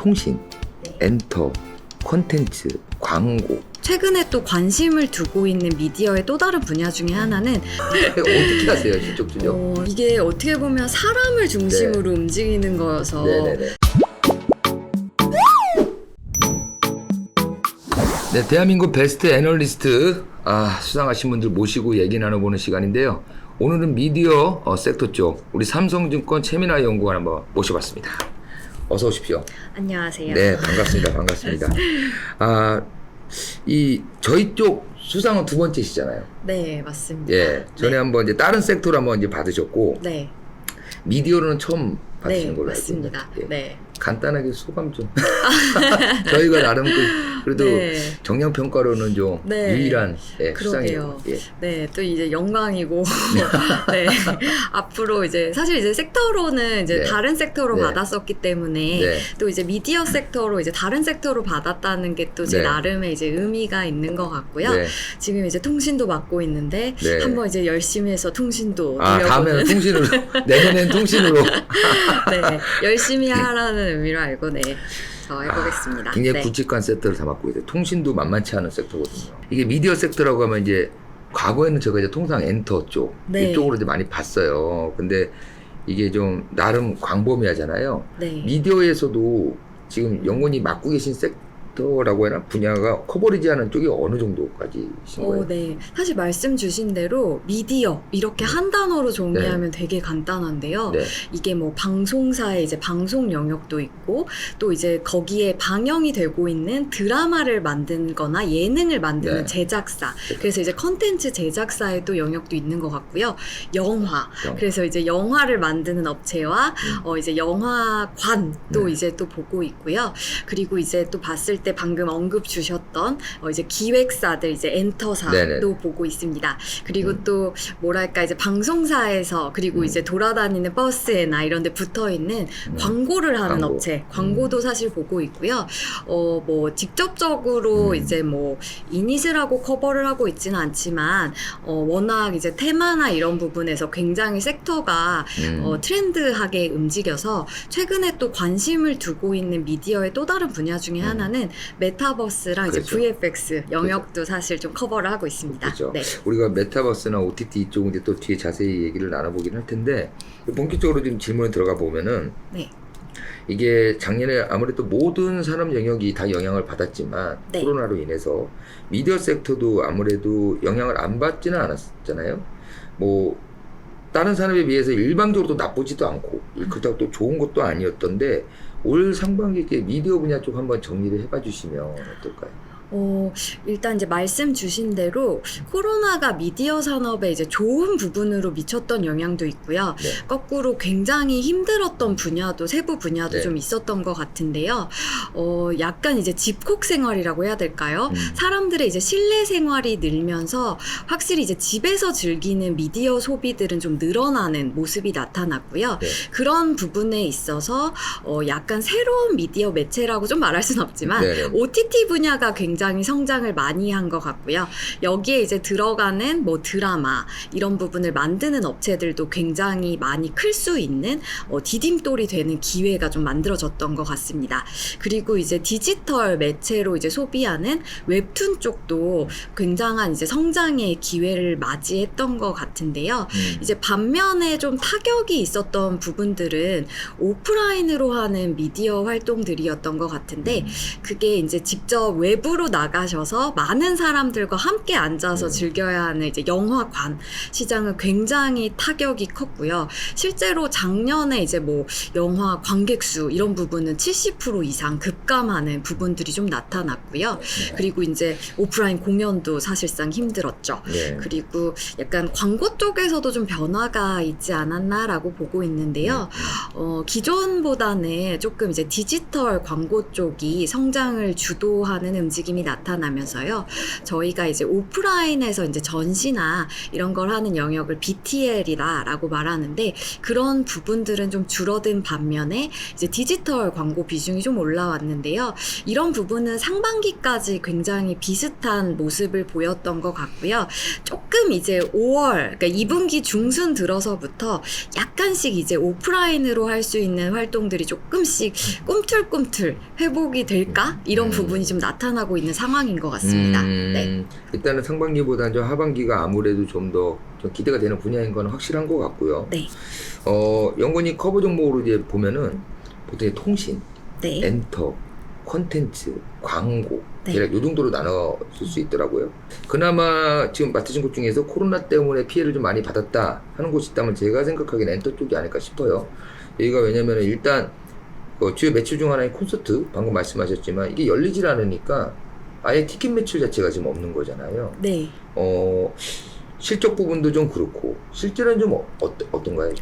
통신, 네. 엔터, 콘텐츠, 광고 최근에 또 관심을 두고 있는 미디어의 또 다른 분야 중에 하나는 어떻게 하세요, 실적준요? 어, 이게 어떻게 보면 사람을 중심으로 움직이는 거여서 네네네. 네, 대한민국 베스트 애널리스트 아, 수상하신 분들 모시고 얘기 나눠보는 시간인데요. 오늘은 미디어 어, 섹터 쪽 우리 삼성증권 최민아 연구원 한번 모셔봤습니다. 어서 오십시오. 안녕하세요. 네, 반갑습니다. 반갑습니다. 아, 이 저희 쪽 수상은 두 번째시잖아요. 네, 맞습니다. 예, 전에 네. 한번 이제 다른 섹터로 한번 이제 받으셨고 네, 미디어로는 처음 받으신 네, 걸로 알고. 있는데 예. 네. 간단하게 소감 좀. 저희가 나름 그, 그래도 네. 정량 평가로는 좀 네. 유일한 예. 수상이에요. 예. 네, 또 이제 영광이고, 네. 앞으로 이제, 사실 이제 섹터로는 이제 네. 다른 섹터로 네. 받았었기 때문에, 네. 또 이제 미디어 섹터로 이제 다른 섹터로 받았다는 게 또 제 네. 나름의 이제 의미가 있는 것 같고요. 네. 지금 이제 통신도 맡고 있는데, 네. 한번 이제 열심히 해서 통신도 아, 다음에는 통신으로 내년엔 통신으로 네, 열심히 하라는 의미로 알고, 네, 저 해보겠습니다. 굉장히 네. 굵직한 섹터를 담았고 있어요. 통신도 만만치 않은 섹터거든요. 이게 미디어 섹터라고 하면 이제 과거에는 제가 이제 통상 엔터 쪽 네. 이쪽으로 이제 많이 봤어요. 근데 이게 좀 나름 광범위하잖아요. 네. 미디어에서도 지금 영원히 맡고 계신 섹 터라고 해나 분야가 커버리지하는 쪽이 어느 정도까지신 거예요? 어, 네. 사실 말씀 주신 대로 미디어 이렇게 한 단어로 정리하면 되게 간단한데요. 네. 이게 뭐 방송사의 이제 방송 영역도 있고 또 이제 거기에 방영이 되고 있는 드라마를 만든거나 예능을 만드는 네. 제작사. 그래서 이제 컨텐츠 제작사의 또 영역도 있는 것 같고요. 영화. 영화. 그래서 이제 영화를 만드는 업체와 음. 어 이제 영화관 또 네. 이제 또 보고 있고요. 그리고 이제 또 봤을 때 방금 언급 주셨던 어 이제 기획사들 이제 엔터사도 네네. 보고 있습니다. 그리고 음. 또 뭐랄까 이제 방송사에서 그리고 음. 이제 돌아다니는 버스에나 이런 데 붙어 있는 음. 광고를 하는 광고. 업체 광고도 사실 보고 있고요. 어 뭐 직접적으로 음. 이제 뭐 이닛을 하고 커버를 하고 있지는 않지만 어 워낙 이제 테마나 이런 부분에서 굉장히 섹터가 음. 어, 트렌드하게 움직여서 최근에 또 관심을 두고 있는 미디어의 또 다른 분야 중에 음. 하나는 메타버스랑 그렇죠. 이제 VFX 영역도 사실 좀 커버를 하고 있습니다. 그렇죠. 네. 우리가 메타버스나 OTT 이쪽은 이제 또 뒤에 자세히 얘기를 나눠보긴 할 텐데 본격적으로 좀 질문에 들어가 보면은 네. 이게 작년에 아무래도 모든 산업 영역이 다 영향을 받았지만 네. 코로나로 인해서 미디어 섹터도 아무래도 영향을 안 받지는 않았잖아요. 뭐 다른 산업에 비해서 일방적으로 또 나쁘지도 않고 그렇다고 또 좋은 것도 아니었던데 올 상반기에 미디어 분야 쪽 한번 정리를 해봐 주시면 어떨까요? 어, 일단 이제 말씀 주신 대로 코로나가 미디어 산업에 이제 좋은 부분으로 미쳤던 영향도 있고요. 네. 거꾸로 굉장히 힘들었던 분야도 세부 분야도 네. 좀 있었던 것 같은데요. 어, 약간 이제 집콕 생활이라고 해야 될까요? 음. 사람들의 이제 실내 생활이 늘면서 확실히 이제 집에서 즐기는 미디어 소비들은 좀 늘어나는 모습이 나타났고요. 네. 그런 부분에 있어서 어 약간 새로운 미디어 매체라고 좀 말할 수는 없지만. OTT 분야가 굉장히 성장을 많이 한 것 같고요. 여기에 이제 들어가는 뭐 드라마 이런 부분을 만드는 업체들도 굉장히 많이 클 수 있는 어, 디딤돌이 되는 기회가 좀 만들어졌던 것 같습니다. 그리고 이제 디지털 매체로 이제 소비하는 웹툰 쪽도 굉장한 이제 성장의 기회를 맞이했던 것 같은데요. 음. 이제 반면에 좀 타격이 있었던 부분들은 오프라인으로 하는 미디어 활동들이었던 것 같은데 음. 그게 이제 직접 외부로 나가셔서 많은 사람들과 함께 앉아서 음. 즐겨야 하는 이제 영화관 시장은 굉장히 타격이 컸고요. 실제로 작년에 이제 뭐 영화 관객 수 이런 부분은 70% 이상 급감하는 부분들이 좀 나타났고요. 네. 그리고 이제 오프라인 공연도 사실상 힘들었죠. 네. 그리고 약간 광고 쪽에서도 좀 변화가 있지 않았나라고 보고 있는데요. 어, 기존보다는 조금 이제 디지털 광고 쪽이 성장을 주도하는 움직임이 느낌이 나타나면서요. 저희가 이제 오프라인에서 이제 전시나 이런 걸 하는 영역을 BTL이다라고 말하는데 그런 부분들은 좀 줄어든 반면에 이제 디지털 광고 비중이 좀 올라왔는데요. 이런 부분은 상반기까지 굉장히 비슷한 모습을 보였던 것 같고요. 조금 이제 5월, 그러니까 2분기 중순 들어서부터 약간씩 이제 오프라인으로 할 수 있는 활동들이 조금씩 꿈틀꿈틀 회복이 될까? 이런 음. 부분이 좀 나타나고 있는 상황인 것 같습니다. 음, 네. 일단은 상반기보다는 좀 하반기가 아무래도 좀 더 기대가 되는 분야인 건 확실한 것 같고요. 네. 어, 연구니 커버 종목으로 이제 보면은 보통 통신, 네. 엔터, 콘텐츠, 광고 네. 대략 요 정도로 나눠 쓸수 있더라고요. 그나마 지금 맡으신 곳 중에서 코로나 때문에 피해를 좀 많이 받았다 하는 곳이 있다면 제가 생각하기엔 엔터 쪽이 아닐까 싶어요. 여기가 왜냐면은 일단 그 주요 매출 중 하나인 콘서트 방금 말씀하셨지만 이게 열리질 않으니까 아예 티켓 매출 자체가 지금 없는 거잖아요. 네. 어 실적 부분도 좀 그렇고 실제로는 좀 어, 어떤가요?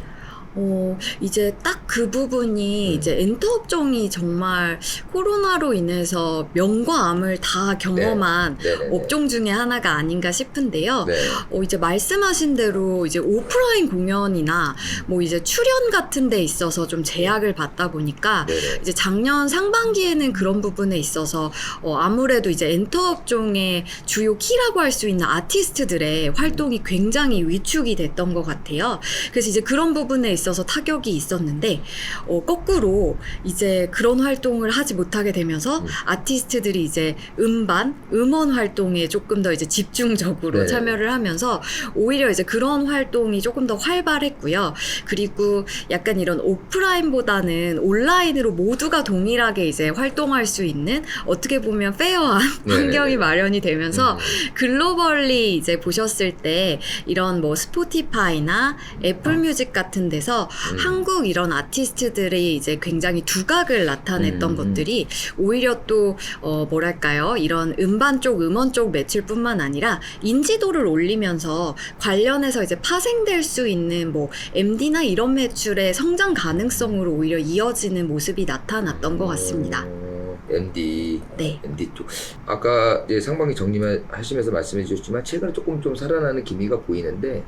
어, 이제 딱 그 부분이 음. 이제 엔터 업종이 정말 코로나로 인해서 명과 암을 다 경험한 네네. 업종 중에 하나가 아닌가 싶은데요. 네. 어, 이제 말씀하신 대로 이제 오프라인 공연이나 뭐 이제 출연 같은 데 있어서 좀 제약을 받다 보니까 네네. 이제 작년 상반기에는 그런 부분에 있어서 어, 아무래도 이제 엔터 업종의 주요 키라고 할 수 있는 아티스트들의 활동이 굉장히 위축이 됐던 것 같아요. 그래서 이제 그런 부분에 있어서 타격이 있었는데 어, 거꾸로 이제 그런 활동을 하지 못하게 되면서 음. 아티스트들이 이제 음반, 음원 활동에 조금 더 이제 집중적으로 네. 참여를 하면서 오히려 이제 그런 활동이 조금 더 활발했고요. 그리고 약간 이런 오프라인보다는 온라인으로 모두가 동일하게 이제 활동할 수 있는 어떻게 보면 페어한 네네네. 환경이 마련이 되면서 음. 글로벌리 이제 보셨을 때 이런 뭐 스포티파이나 애플 뮤직 같은 데서 음. 한국 이런 아티스트들이 이제 굉장히 두각을 나타냈던 음. 것들이 오히려 또 어, 뭐랄까요 이런 음반 쪽 음원 쪽 매출뿐만 아니라 인지도를 올리면서 관련해서 이제 파생될 수 있는 뭐 MD나 이런 매출의 성장 가능성으로 오히려 이어지는 모습이 나타났던 것 같습니다. 어, MD, 네. MD 쪽. 아까 이제 상반기 정리하시면서 말씀해 주셨지만 최근에 조금 좀 살아나는 기미가 보이는데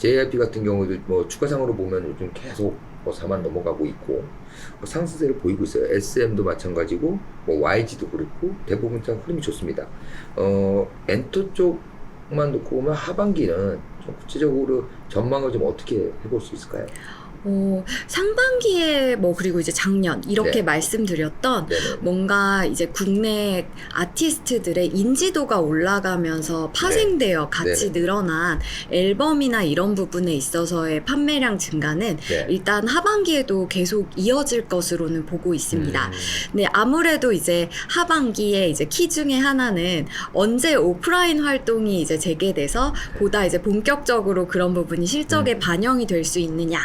JYP 같은 경우도 뭐 추가상으로 보면 요즘 계속 뭐 4만 넘어가고 있고 뭐 상승세를 보이고 있어요. SM도 마찬가지고 뭐 YG도 그렇고 대부분 다 흐름이 좋습니다. 어 엔터 쪽만 놓고 보면 하반기는 좀 구체적으로 전망을 좀 어떻게 해볼 수 있을까요? 어, 상반기에 뭐 그리고 이제 작년 이렇게 네. 말씀드렸던 네네. 뭔가 이제 국내 아티스트들의 인지도가 올라가면서 파생되어 같이 네네. 늘어난 앨범이나 이런 부분에 있어서의 판매량 증가는 네. 일단 하반기에도 계속 이어질 것으로는 보고 있습니다. 음, 네, 아무래도 이제 하반기에 이제 키 중에 하나는 언제 오프라인 활동이 이제 재개돼서 보다 이제 본격적으로 그런 부분이 실적에 음. 반영이 될 수 있느냐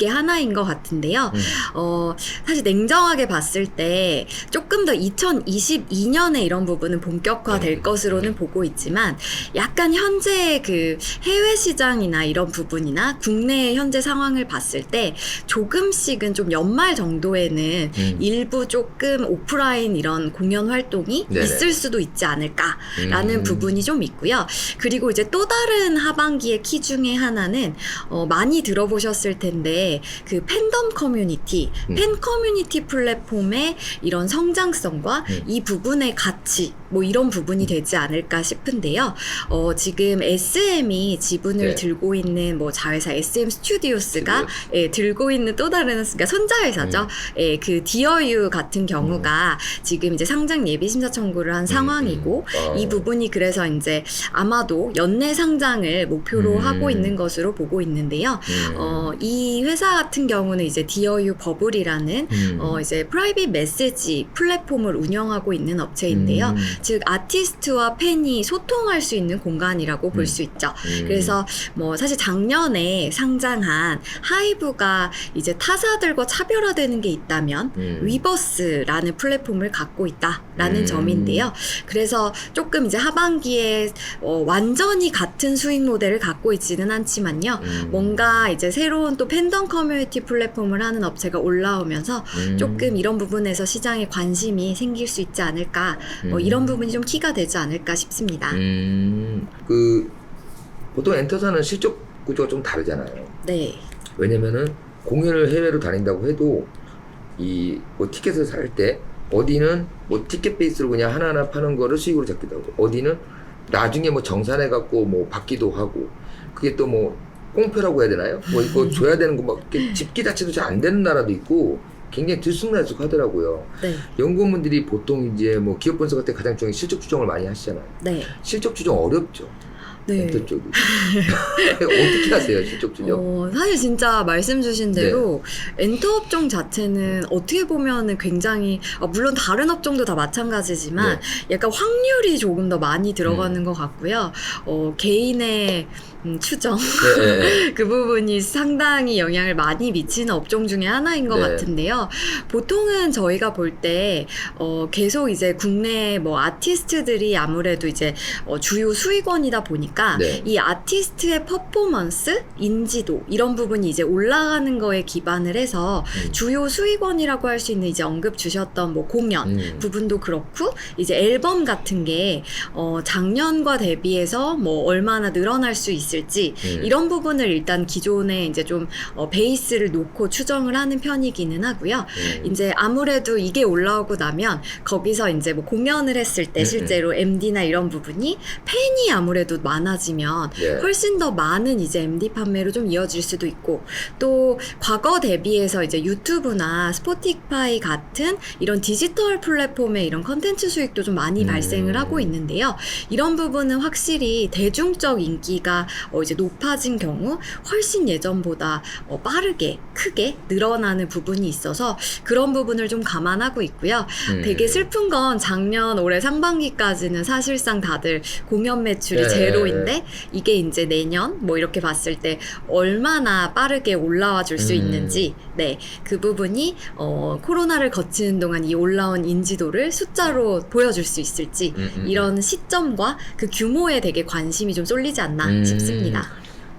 이게 하나인 것 같은데요. 음. 어, 사실 냉정하게 봤을 때 조금 더 2022년에 이런 부분은 본격화될 음. 것으로는 보고 있지만 약간 현재 그 해외 시장이나 이런 부분이나 국내의 현재 상황을 봤을 때 조금씩은 좀 연말 정도에는 음. 일부 조금 오프라인 이런 공연 활동이 네네. 있을 수도 있지 않을까라는 음. 부분이 좀 있고요. 그리고 이제 또 다른 하반기의 키 중에 하나는 어, 많이 들어보셨을 텐데 그 팬덤 커뮤니티, 음. 팬 커뮤니티 플랫폼의 이런 성장성과 음. 이 부분의 가치 뭐 이런 부분이 되지 않을까 싶은데요. 어, 지금 SM이 지분을 네. 들고 있는 뭐 자회사 SM 스튜디오스가 스튜디오스. 예, 들고 있는 또 다른 그러니까 손자회사죠. 음. 예, 그 디어유 같은 경우가 지금 이제 상장 예비 심사 청구를 한 상황이고 음, 음. 어. 이 부분이 그래서 이제 아마도 연내 상장을 목표로 음. 하고 있는 것으로 보고 있는데요. 음. 어, 이 회사 같은 경우는 이제 디어유 버블이라는 음. 어, 이제 프라이빗 메시지 플랫폼을 운영하고 있는 업체인데요. 음. 즉 아티스트와 팬이 소통할 수 있는 공간이라고 음. 볼수 있죠. 음. 그래서 뭐 사실 작년에 상장한 하이브가 이제 타사들과 차별화되는 게 있다면 음. 위버스라는 플랫폼을 갖고 있다라는 음. 점인데요. 그래서 조금 이제 하반기에 어, 완전히 같은 수익 모델을 갖고 있지는 않지만요. 음. 뭔가 이제 새로운 또 팬덤 커뮤니티 플랫폼을 하는 업체가 올라오면서 음. 조금 이런 부분에서 시장에 관심이 생길 수 있지 않을까 뭐 음. 이런 부분이 좀 키가 되지 않을까 싶습니다. 음, 그 보통 엔터사는 실적 구조가 좀 다르잖아요. 네. 왜냐면은 공연을 해외로 다닌다고 해도 이 뭐 티켓을 살 때 어디는 뭐 티켓 베이스로 그냥 하나하나 파는 거를 수익으로 잡기도 하고 어디는 나중에 뭐 정산해 갖고 뭐 받기도 하고 그게 또 뭐 꽁표라고 해야 되나요? 뭐 이거 줘야 되는 거 막 집기 자체도 잘 안 되는 나라도 있고 굉장히 들쑥날쑥하더라고요. 네. 연구원분들이 보통 이제 뭐 기업 분석 할 때 가장 중요한 실적 추정을 많이 하시잖아요. 네. 실적 추정 어렵죠. 네. 엔터 쪽이 어떻게 하세요 실적 추정? 어, 사실 진짜 말씀 주신 네. 대로 엔터 업종 자체는 어떻게 보면은 굉장히 아, 물론 다른 업종도 다 마찬가지지만 네. 약간 확률이 조금 더 많이 들어가는 것 같고요. 어, 개인의 음, 추정 네, 네, 네. 그 부분이 상당히 영향을 많이 미치는 업종 중에 하나인 것 네. 같은데요. 보통은 저희가 볼 때 어, 계속 이제 국내 뭐 아티스트들이 아무래도 이제 어, 주요 수익원이다 보니까 네. 이 아티스트의 퍼포먼스, 인지도 이런 부분이 이제 올라가는 거에 기반을 해서 음. 주요 수익원이라고 할 수 있는 이제 언급 주셨던 뭐 공연 음. 부분도 그렇고 이제 앨범 같은 게 어, 작년과 대비해서 뭐 얼마나 늘어날 수 있 을지 음. 이런 부분을 일단 기존에 이제 좀 어, 베이스를 놓고 추정을 하는 편이기는 하고요. 음. 이제 아무래도 이게 올라오고 나면 거기서 이제 뭐 공연을 했을 때 음, 실제로 MD나 이런 부분이 팬이 아무래도 많아지면 네. 훨씬 더 많은 이제 MD 판매로 좀 이어질 수도 있고 또 과거 대비해서 이제 유튜브나 스포티파이 같은 이런 디지털 플랫폼의 이런 컨텐츠 수익도 좀 많이 음. 발생을 하고 있는데요. 이런 부분은 확실히 대중적 인기가 어 이제 높아진 경우 훨씬 예전보다 어 빠르게 크게 늘어나는 부분이 있어서 그런 부분을 좀 감안하고 있고요. 음. 되게 슬픈 건 작년 올해 상반기까지는 사실상 다들 공연 매출이 네. 제로인데 이게 이제 내년 뭐 이렇게 봤을 때 얼마나 빠르게 올라와 줄수 음. 있는지 네그 부분이 어 코로나를 거치는 동안 이 올라온 인지도를 숫자로 보여줄 수 있을지 음, 음, 이런 시점과 그 규모에 되게 관심이 좀 쏠리지 않나 음. 싶습니다.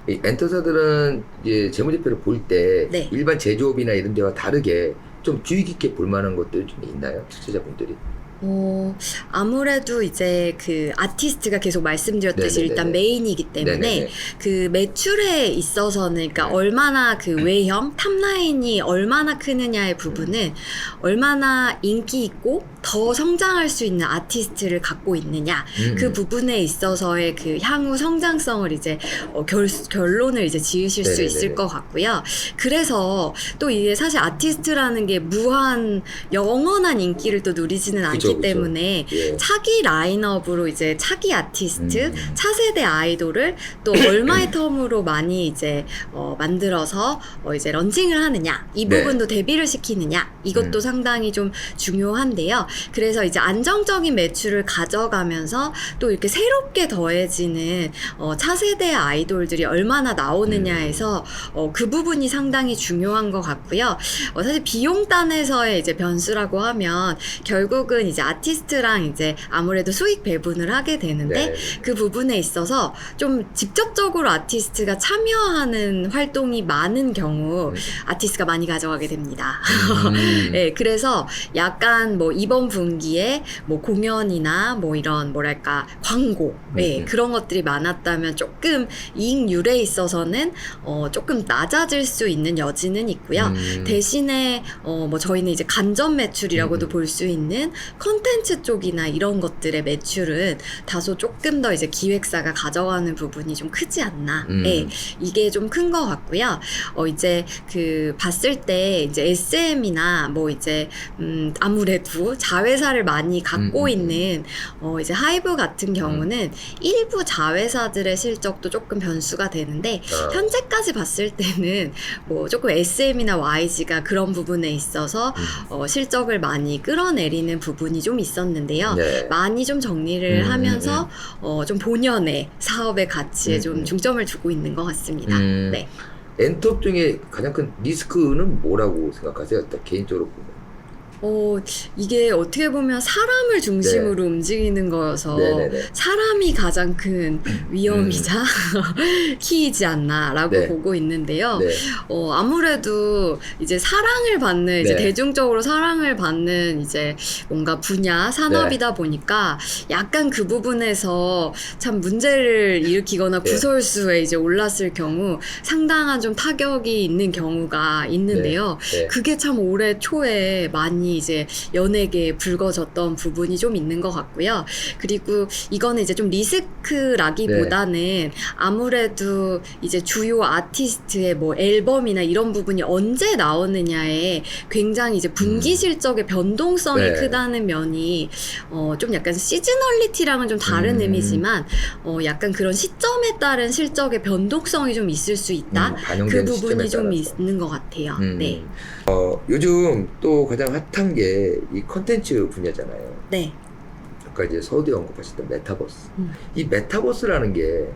이 엔터사들은 이제 재무제표를 볼 때 네. 일반 제조업이나 이런 데와 다르게 좀 주의 깊게 볼 만한 것들 좀 있나요? 투자자분들이? 어, 아무래도 이제 그 아티스트가 계속 말씀드렸듯이 네네네네. 일단 메인이기 때문에 네네네. 그 매출에 있어서는 그러니까 네. 얼마나 그 외형 탑라인이 얼마나 크느냐의 부분은 얼마나 인기 있고 더 성장할 수 있는 아티스트를 갖고 있느냐 음, 그 음. 부분에 있어서의 그 향후 성장성을 이제 어, 결, 결론을 이제 지으실 수 네네네네. 있을 것 같고요. 그래서 또 이게 사실 아티스트라는 게 무한 영원한 인기를 또 누리지는 않기 그죠. 때문에 예. 차기 라인업으로 이제 차기 아티스트, 음. 차세대 아이돌을 또 얼마의 텀으로 많이 이제 어, 만들어서 어, 이제 런칭을 하느냐 이 네. 부분도 데뷔를 시키느냐 이것도 음. 상당히 좀 중요한데요. 그래서 이제 안정적인 매출을 가져가면서 또 이렇게 새롭게 더해지는 어, 차세대 아이돌들이 얼마나 나오느냐에서 어, 그 부분이 상당히 중요한 것 같고요. 어, 사실 비용단에서의 이제 변수라고 하면 결국은 이제 아티스트랑 이제 아무래도 수익 배분을 하게 되는데 네. 그 부분에 있어서 좀 직접적으로 아티스트가 참여하는 활동이 많은 경우 음. 아티스트가 많이 가져가게 됩니다. 음. 네, 그래서 약간 뭐 이번 분기에 뭐 공연이나 뭐 이런 뭐랄까 광고, 네, 음, 음. 그런 것들이 많았다면 조금 이익률에 있어서는 어 조금 낮아질 수 있는 여지는 있고요. 음. 대신에 어 뭐 저희는 이제 간접 매출이라고도 음. 볼수 있는 컨텐츠 쪽이나 이런 것들의 매출은 다소 조금 더 이제 기획사가 가져가는 부분이 좀 크지 않나. 음. 예, 이게 좀 큰 것 같고요. 어 이제 그 봤을 때 이제 SM이나 뭐 이제 음 아무래도 자 회사를 많이 갖고 음, 음, 음. 있는 어 이제 하이브 같은 경우는 일부 자회사들의 실적도 조금 변수가 되는데 어. 현재까지 봤을 때는 뭐 조금 SM이나 YG가 그런 부분에 있어서 음. 어, 실적을 많이 끌어내리는 부분이 좀 있었는데요. 네. 많이 좀 정리를 음, 하면서 어, 좀 본연의 사업의 가치에 음, 좀 음. 중점을 두고 있는 것 같습니다. 음. 네. 엔터업 중에 가장 큰 리스크는 뭐라고 생각하세요? 딱 개인적으로 보면. 어, 이게 어떻게 보면 사람을 중심으로 움직이는 거여서 네. 네네네. 사람이 가장 큰 위험이자 키이지 않나라고 네. 보고 있는데요. 네. 어, 아무래도 이제 사랑을 받는 이제 네. 대중적으로 사랑을 받는 이제 뭔가 분야 산업이다 네. 보니까 약간 그 부분에서 참 문제를 일으키거나 네. 구설수에 이제 올랐을 경우 상당한 좀 타격이 있는 경우가 있는데요. 네. 그게 참 올해 초에 많이 이제 연예계에 불거졌던 부분이 좀 있는 것 같고요. 그리고 이거는 이제 좀 리스크라기보다는 네. 아무래도 이제 주요 아티스트의 뭐 앨범이나 이런 부분이 언제 나오느냐에 굉장히 이제 분기 음. 실적의 변동성이 네. 크다는 면이 어, 좀 약간 시즈널리티랑은 좀 다른 음. 의미지만 어, 약간 그런 시점에 따른 실적의 변동성이 좀 있을 수 있다. 음, 그 부분이 좀 따라서. 있는 것 같아요. 음. 네. 어, 요즘 또 가장 핫한 게 이 컨텐츠 분야잖아요. 네. 아까 이제 서두에 언급하셨던 메타버스. 음. 이 메타버스라는 게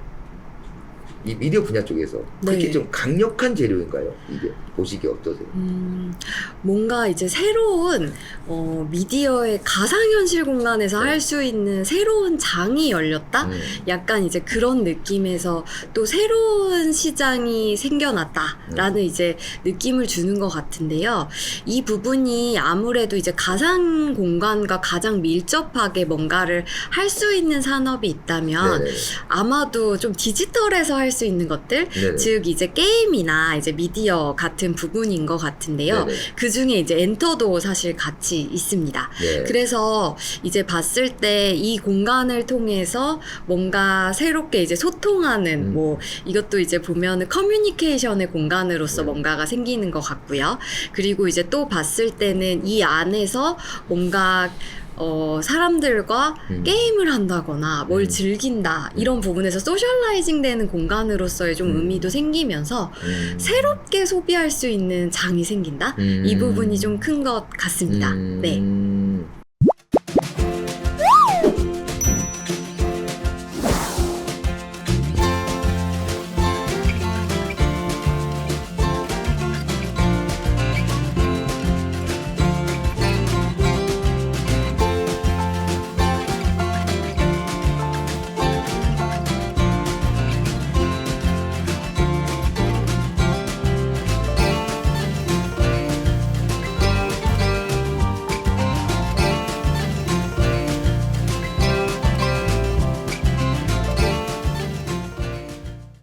이 미디어 분야 쪽에서 그렇게 네. 좀 강력한 재료인가요? 이게 보시기 어떠세요? 음, 뭔가 이제 새로운 어, 미디어의 가상현실 공간에서 네. 할수 있는 새로운 장이 열렸다? 음, 약간 이제 그런 느낌에서 또 새로운 시장이 생겨났다라는 이제 느낌을 주는 것 같은데요. 이 부분이 아무래도 이제 가상 공간과 가장 밀접하게 뭔가를 할 수 있는 산업이 있다면 네네. 아마도 좀 디지털에서 할수 있는 것들, 네네. 즉 이제 게임이나 이제 미디어 같은 부분인 것 같은데요. 네네. 그 중에 이제 엔터도 사실 같이 있습니다. 네. 그래서 이제 봤을 때 이 공간을 통해서 뭔가 새롭게 이제 소통하는 음. 뭐 이것도 이제 보면은 커뮤니케이션의 공간으로서 네. 뭔가가 생기는 것 같고요. 그리고 이제 또 봤을 때는 이 안에서 뭔가 어, 사람들과 음. 게임을 한다거나 뭘 음. 즐긴다 음. 이런 부분에서 소셜라이징 되는 공간으로서의 좀 음. 의미도 생기면서 음. 새롭게 소비할 수 있는 장이 생긴다? 음. 이 부분이 좀 큰 것 같습니다. 음. 네.